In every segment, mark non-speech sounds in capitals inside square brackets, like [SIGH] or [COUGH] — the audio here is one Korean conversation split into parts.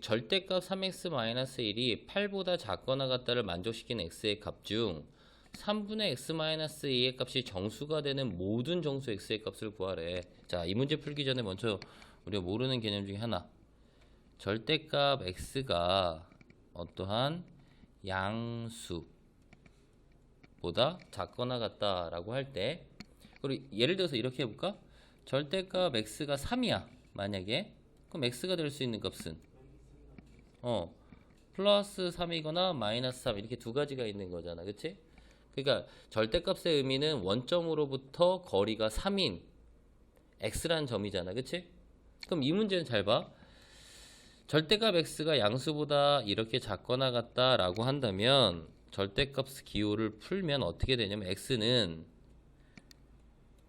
절대값 3x-1이 8보다 작거나 같다를 만족시키는 x의 값 중 3분의 x-2의 값이 정수가 되는 모든 정수 x의 값을 구하래. 자, 이 문제 풀기 전에 먼저 우리가 모르는 개념 중에 하나. 절대값 x가 어떠한 양수보다 작거나 같다라고 할 때, 우리 예를 들어서 이렇게 해볼까? 절대값 x가 3이야. 만약에 그럼 x가 될 수 있는 값은 어 플러스 3이거나 마이너스 3 이렇게 두 가지가 있는 거잖아, 그치? 그러니까 절대값의 의미는 원점으로부터 거리가 3인 x라는 점이잖아, 그치? 그럼 이 문제는 잘 봐. 절대값 x가 양수보다 이렇게 작거나 같다 라고 한다면 절대값 기호를 풀면 어떻게 되냐면 x는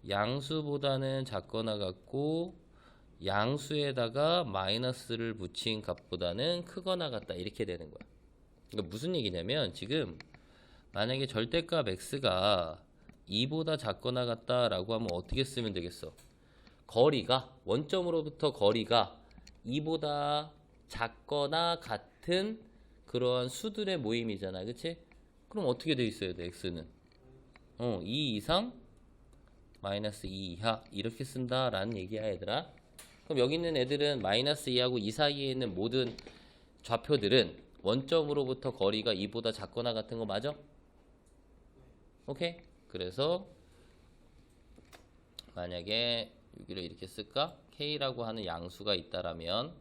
양수보다는 작거나 같고 양수에다가 마이너스를 붙인 값보다는 크거나 같다 이렇게 되는 거야. 그러니까 무슨 얘기냐면 지금 만약에 절대값 x가 2보다 작거나 같다라고 하면 어떻게 쓰면 되겠어? 거리가 원점으로부터 거리가 2보다 작거나 같은 그러한 수들의 모임이잖아. 그치? 그럼 어떻게 돼 있어야 돼, x는? 어, 2 이상 마이너스 2 이하 이렇게 쓴다라는 얘기야, 얘들아. 그럼 여기 있는 애들은 마이너스 2하고 2 사이에 있는 모든 좌표들은 원점으로부터 거리가 2보다 작거나 같은 거 맞아? 오케이? 그래서 만약에 여기를 이렇게 쓸까? K라고 하는 양수가 있다라면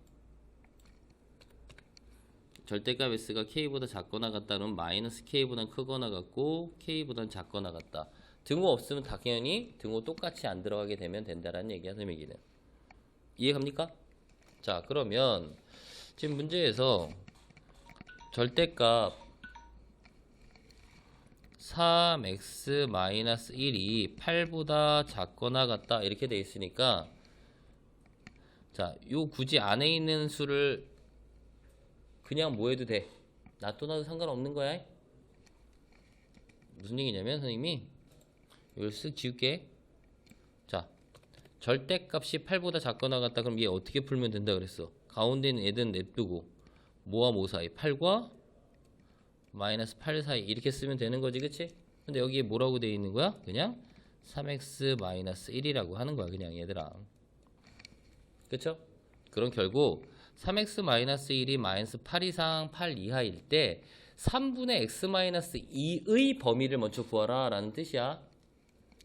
절대값 S가 K보다 작거나 같다면 마이너스 K보다 크거나 같고 K보다 작거나 같다. 등호 없으면 당연히 등호 똑같이 안 들어가게 되면 된다라는 얘기야, 선생님 얘기는. 이해갑니까? 자, 그러면 지금 문제에서 절대값 3x-1이 8보다 작거나 같다 이렇게 돼 있으니까 자, 요 굳이 안에 있는 수를 그냥 뭐 해도 돼. 놔둬 놔도 상관없는 거야. 무슨 얘기냐면 선생님이 이걸 쓱 지울게. 자, 절대값이 8보다 작거나 같다 그럼 얘 어떻게 풀면 된다 그랬어. 가운데 있는 애든 냅두고 모와 모 사이 8과 마이너스 8 사이 이렇게 쓰면 되는 거지 그치? 근데 여기에 뭐라고 돼 있는 거야? 그냥 3x 마이너스 1이라고 하는 거야 그냥 얘들아 그쵸? 그럼 결국 3x 마이너스 1이 마이너스 8 이상 8 이하일 때 3분의 x 마이너스 2의 범위를 먼저 구하라 라는 뜻이야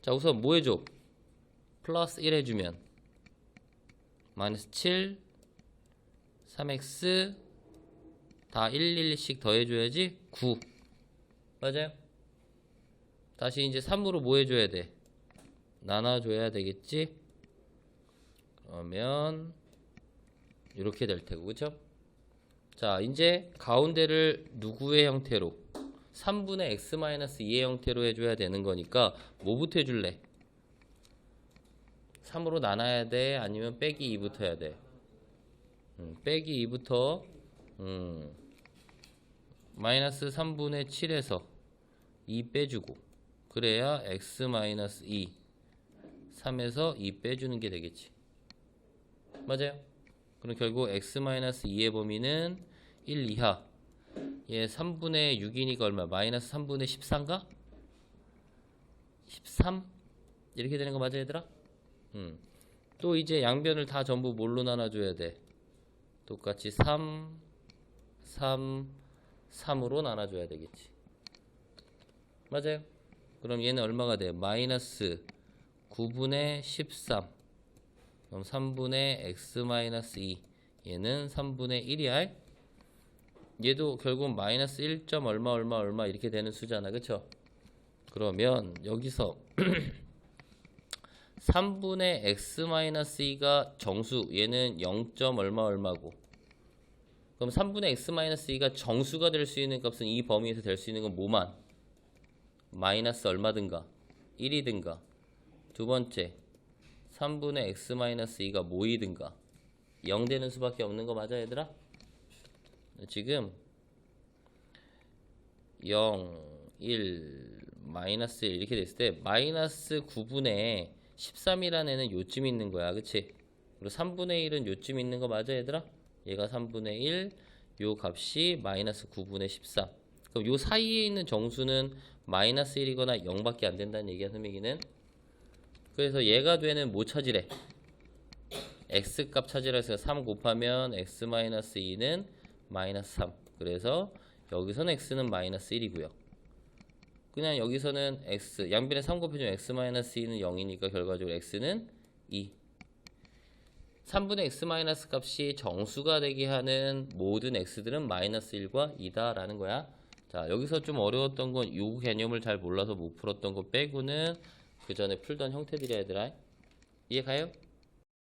자 우선 뭐 해줘? 플러스 1 해주면 마이너스 7 3x 다 1, 1씩 더해줘야지 9 맞아요? 다시 이제 3으로 뭐 해줘야 돼? 나눠줘야 되겠지? 그러면 이렇게 될 테고 그쵸? 자 이제 가운데를 누구의 형태로 3분의 x-2의 형태로 해줘야 되는 거니까 뭐부터 해줄래? 3으로 나눠야 돼? 아니면 빼기 2부터 해야 돼? 음, 빼기 2부터 음, 마이너스 3분의 7에서 2 빼주고 그래야 x 마이너스 2 3에서 2 빼주는 게 되겠지 맞아요 그럼 결국 x 마이너스 2의 범위는 1 이하 얘 3분의 6이니까 얼마 마이너스 3분의 14인가? 13? 이렇게 되는 거 맞아 얘들아? 음. 또 이제 양변을 다 전부 뭘로 나눠줘야 돼? 똑같이 3 3 3으로 나눠줘야 되겠지 맞아요 그럼 얘는 얼마가 돼? 마이너스 9분의 13 그럼 3분의 x 마이너스 2 얘는 3분의 1이야 얘도 결국 마이너스 1. 얼마 얼마 얼마 이렇게 되는 수잖아 그쵸? 그러면 여기서 [CLEARS THROAT] 3분의 x 마이너스 2가 정수 얘는 0. 얼마 얼마고 그럼 3분의 x 마이너스 2가 정수가 될 수 있는 값은 이 범위에서 될 수 있는 건 뭐만? 마이너스 얼마든가 1이든가 두 번째 3분의 x 마이너스 2가 뭐이든가 0 되는 수밖에 없는 거 맞아 얘들아? 지금 0, 1, 마이너스 1 이렇게 됐을 때 마이너스 9분의 13이라는 애는 요쯤 있는 거야 그치? 그리고 3분의 1은 요쯤 있는 거 맞아 얘들아? 얘가 3분의 1, 요 값이 마이너스 9분의 14. 그럼 요 사이에 있는 정수는 마이너스 1이거나 0밖에 안 된다는 얘기야, 선생님은. 그래서 얘가 되는 뭐 찾으래? x 값 찾으라 해서 3 곱하면 x 마이너스 2는 마이너스 3. 그래서 여기서는 x는 마이너스 1이고요. 그냥 여기서는 x 양변에 3 곱해주면 x 마이너스 2는 0이니까 결과적으로 x는 2. 3분의 x 마이너스 값이 정수가 되게 하는 모든 x들은 마이너스 1과 2다라는 거야. 자, 여기서 좀 어려웠던 건 요 개념을 잘 몰라서 못 풀었던 거 빼고는 그 전에 풀던 형태들이야, 얘들아. 이해 가요?